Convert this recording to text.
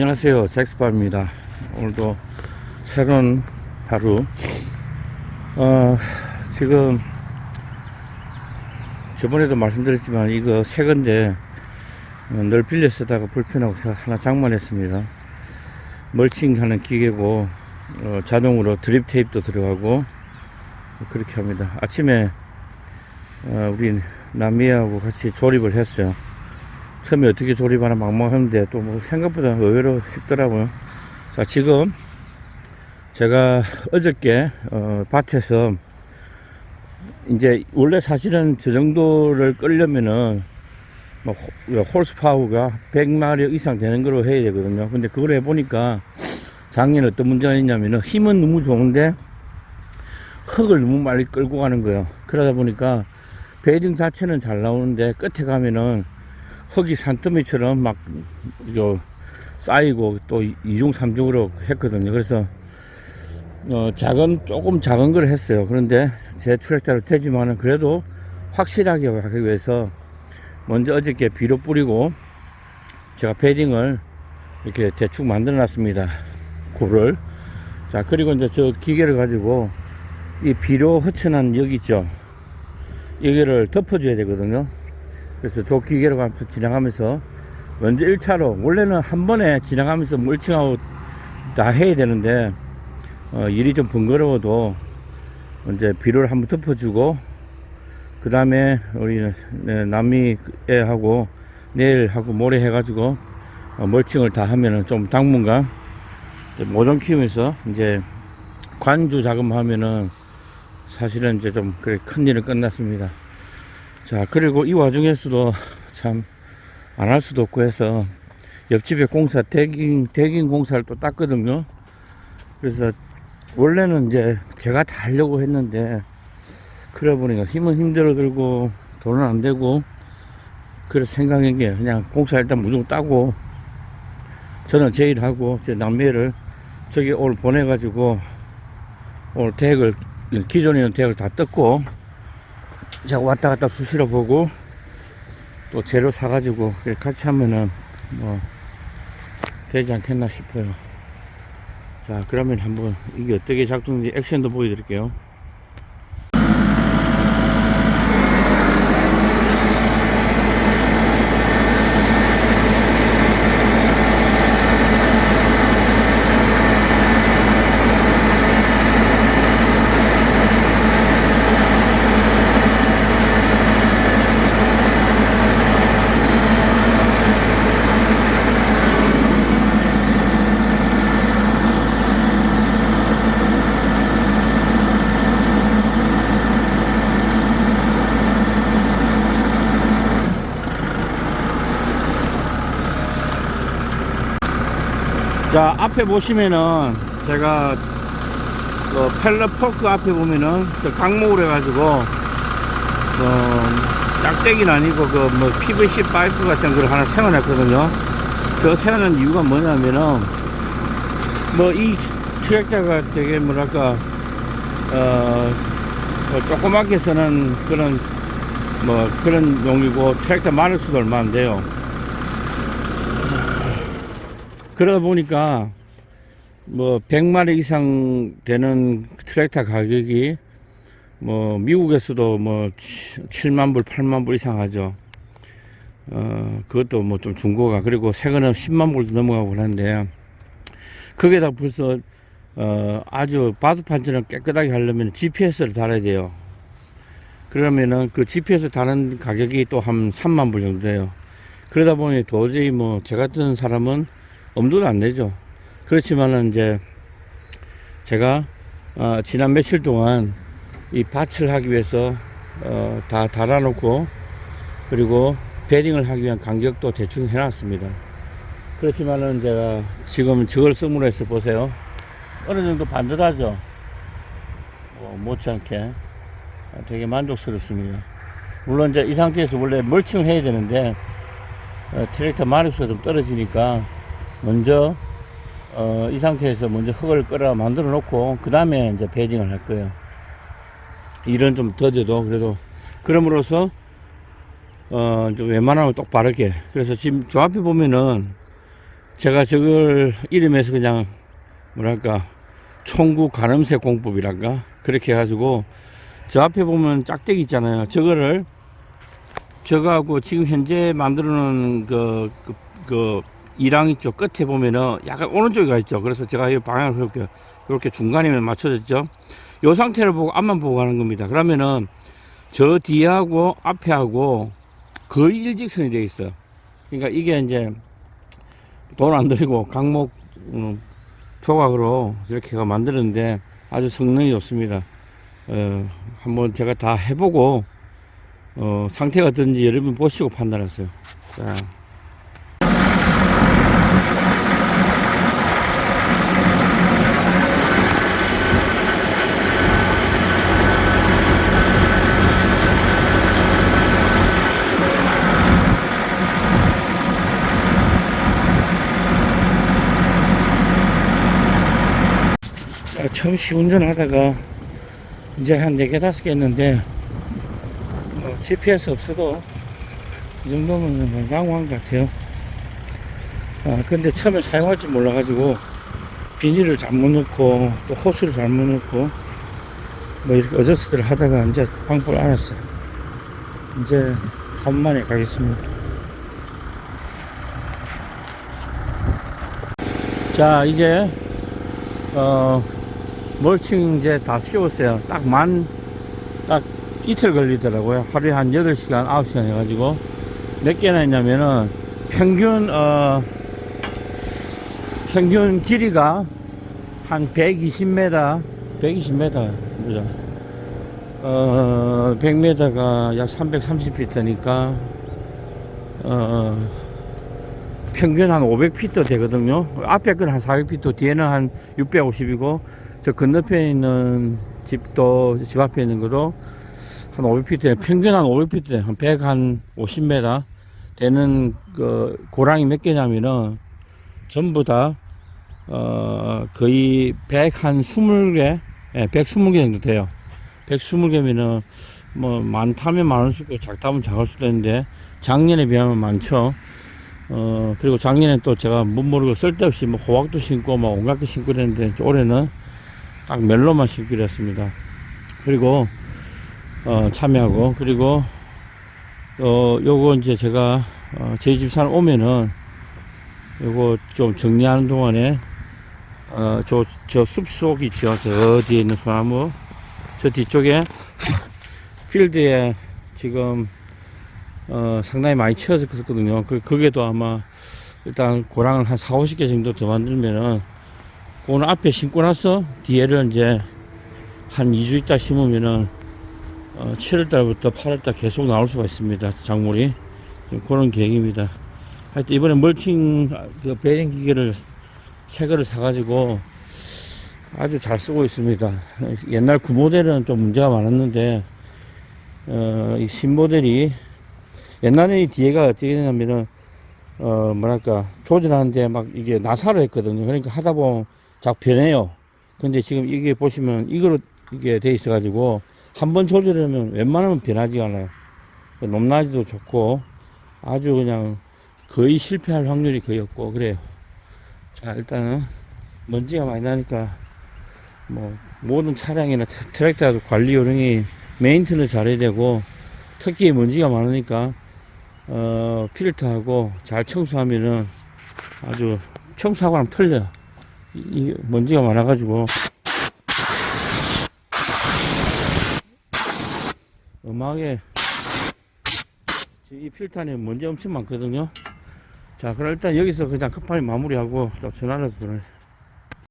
안녕하세요. 잭스파입니다. 오늘도 새로운 하루. 어, 지금 저번에도 말씀드렸지만 이거 새 건데 어, 늘 빌려 쓰다가 불편하고 사- 하나 장만했습니다. 멀칭하는 기계고 어, 자동으로 드립 테이프도 들어가고 그렇게 합니다. 아침에 어, 우리 남미하고 같이 조립을 했어요 처음에 어떻게 조립하나 막막했는데 또 뭐 생각보다 의외로 쉽더라고요. 자, 지금 제가 어저께 어, 밭에서 이제 원래 사실은 저 정도를 끌려면은 뭐 호- 홀스 파워가 100마력 이상 되는 걸로 해야 되거든요. 근데 그걸 해보니까 작년에 어떤 문제가 있냐면은 힘은 너무 좋은데 흙을 너무 많이 끌고 가는 거예요. 그러다 보니까 베이딩 자체는 잘 나오는데 끝에 가면은 흙이 산더미처럼 막 이거 쌓이고 또 이중 삼중으로 했거든요. 그래서 어 작은 조금 작은 걸 했어요. 그런데 제 트랙터로 되지만은 그래도 확실하게 하기 위해서 먼저 어저께 비료 뿌리고 제가 패딩을 이렇게 대충 만들어 놨습니다. 고를 자 그리고 이제 저 기계를 가지고 이 비료 허천한 여기 있죠. 여기를 덮어줘야 되거든요. 그래서 저 기계로 가면서 지나가면서 먼저 1차로 원래는 한 번에 지나가면서 멀칭하고 다 해야 되는데 어, 일이 좀 번거로워도 이제 비료를 한번 덮어주고 그 다음에 우리 네, 남미 애하고 내일 하고 모레 해가지고 어, 멀칭을 다 하면은 좀 당분간 모종 키우면서 이제 관주 작업하면은 사실은 이제 좀 그래 큰 일은 끝났습니다. 자, 그리고 이 와중에서도 참 안 할 수도 없고 해서 옆집에 공사, 대깅, 대깅 공사를 또 땄거든요. 그래서 원래는 이제 제가 다 하려고 했는데, 그래 보니까 힘은 힘들어 들고 돈은 안 되고, 그래 생각한 게 그냥 공사 일단 무조건 따고, 저는 제 일 하고, 제 남매를 저기 오늘 보내가지고, 오늘 대학을, 기존에 있는 대학을 다 떴고, 제가 왔다 갔다 수시로 보고 또 재료 사가지고 같이 하면은 뭐 되지 않겠나 싶어요. 자 그러면 한번 이게 어떻게 작동인지 액션도 보여드릴게요. 자 앞에 보시면은 제가 그 펠러 포크 앞에 보면은 저 강목으로 해가지고 어, 짝대기는 아니고 그 뭐 PVC 파이프 같은 걸 하나 세워놨거든요. 저 세워놓은 이유가 뭐냐면은 뭐 이 트랙터가 되게 뭐랄까 어, 뭐 조그맣게 쓰는 그런 뭐 그런 용이고 트랙터 많을 수도 얼마 안 돼요. 그러다 보니까 뭐 100마리 이상 되는 트랙터 가격이 뭐 미국에서도 뭐 7만 불, 8만 불 이상 하죠. 어, 그것도 뭐 좀 중고가 그리고 새거는 10만 불도 넘어가고 그러는데 거기에다 벌써 어, 아주 바둑판처럼 깨끗하게 하려면 GPS를 달아야 돼요. 그러면은 그 GPS 다는 가격이 또 한 3만 불 정도 돼요. 그러다 보니 도저히 뭐저 같은 사람은 엄두도 안 내죠. 그렇지만은 이제 제가 어, 지난 며칠 동안 이 밭을 하기 위해서 어, 다 달아놓고 그리고 베딩을 하기 위한 간격도 대충 해놨습니다. 그렇지만은 제가 지금 저걸 쓰므로 해서 보세요. 어느 정도 반듯하죠. 어, 못지않게 되게 만족스럽습니다. 물론 이제 이 상태에서 원래 멀칭을 해야 되는데 어, 트랙터 마력수가 좀 떨어지니까 먼저 어, 이 상태에서 먼저 흙을 끌어 만들어 놓고 그 다음에 이제 베딩을 할 거예요. 일은 좀 더뎌도 그래도 그럼으로써 어, 좀 웬만하면 똑바르게. 그래서 지금 저 앞에 보면은 제가 저걸 이름에서 그냥 뭐랄까 총구 가늠새 공법이란가 그렇게 해가지고 저 앞에 보면 짝대기 있잖아요. 저거를 저거하고 지금 현재 만들어 놓은 그, 그, 그 이랑 있죠 끝에 보면은 약간 오른쪽에 가 있죠 그래서 제가 이 방향을 그렇게 그렇게 중간에 맞춰졌죠 요 상태를 보고 앞만 보고 가는 겁니다 그러면은 저 뒤하고 앞에하고 거의 일직선이 되어 있어요 그러니까 이게 이제 돈 안 들이고 강목 음, 조각으로 이렇게가 만드는데 아주 성능이 좋습니다. 어, 한번 제가 다 해보고 어, 상태가 어떤지 여러분 보시고 판단하세요. 자. 자, 처음 시운전하다가 이제 한 4개, 5개 했는데 뭐 GPS 없어도 이 정도면 뭐 양호한 것 같아요. 아, 근데 처음에 사용할 줄 몰라가지고 비닐을 잘못 넣고 또 호스를 잘못 넣고 뭐 이렇게 어저스들 하다가 이제 방법을 알았어요. 이제 한만에 가겠습니다. 자, 이제 어, 멀칭 이제 다 씌웠어요. 딱 만, 딱 이틀 걸리더라고요. 하루에 한 8시간, 9시간 해가지고. 몇 개나 했냐면은, 평균, 어, 평균 길이가 한 120m, 120m, 그죠? 어, 100m가 약 330피트니까, 어, 평균 한 500피트 되거든요. 앞에 건 한 400피트, 뒤에는 한 650이고, 저 건너편에 있는 집도, 집 앞에 있는 것도 한 500피트, 평균 한 500피트, 한 100, 한 50m 되는 그 고랑이 몇 개냐면은 전부 다, 어, 거의 100, 한 20개, 예, 120개 정도 돼요. 120개면은 뭐 많다면 많을 수 있고 작다면 작을 수도 있는데 작년에 비하면 많죠. 어, 그리고 작년에 또 제가 못 모르고 쓸데없이 뭐 호박도 심고 뭐 온갖 게 심고 그랬는데 올해는 딱 멜로만 심기로 했습니다. 그리고, 어, 참여하고, 그리고, 어, 요거 이제 제가, 어, 저희 집산 오면은, 요거 좀 정리하는 동안에, 어, 저, 저 숲속 있죠. 저 뒤에 있는 소나무. 저 뒤쪽에, 필드에 지금, 어, 상당히 많이 치워졌거든요. 그, 그게도 아마, 일단 고랑을 한 4, 50개 정도 더 만들면은, 오늘 앞에 심고 나서 뒤에를 이제 한 2주 있다 심으면은 어, 7월달부터 8월달 계속 나올 수가 있습니다. 작물이 그런 계획입니다. 하여튼 이번에 멀칭 그 베링 기계를 새 거를 사가지고 아주 잘 쓰고 있습니다. 옛날 그 모델은 좀 문제가 많았는데 어, 이 신모델이 옛날에 이 뒤에가 어떻게 되냐면은 어 뭐랄까 조절하는데 막 이게 나사로 했거든요. 그러니까 하다 보면 변해요. 근데 지금 이게 보시면 이거로 이게 돼 있어 가지고 한 번 조절하면 웬만하면 변하지 않아요. 높낮이도 좋고 아주 그냥 거의 실패할 확률이 거의 없고 그래요. 자 일단은 먼지가 많이 나니까 뭐 모든 차량이나 트- 트랙터도 관리 요령이 메인테너스 잘해야 되고 특히 먼지가 많으니까 어 필터하고 잘 청소하면은 아주 청소하고는 틀려요. 이, 이 먼지가 많아가지고 음악에 이 필터 안에 먼지 엄청 많거든요. 자, 그럼 일단 여기서 그냥 급하게 마무리하고 또 전화를 들어요.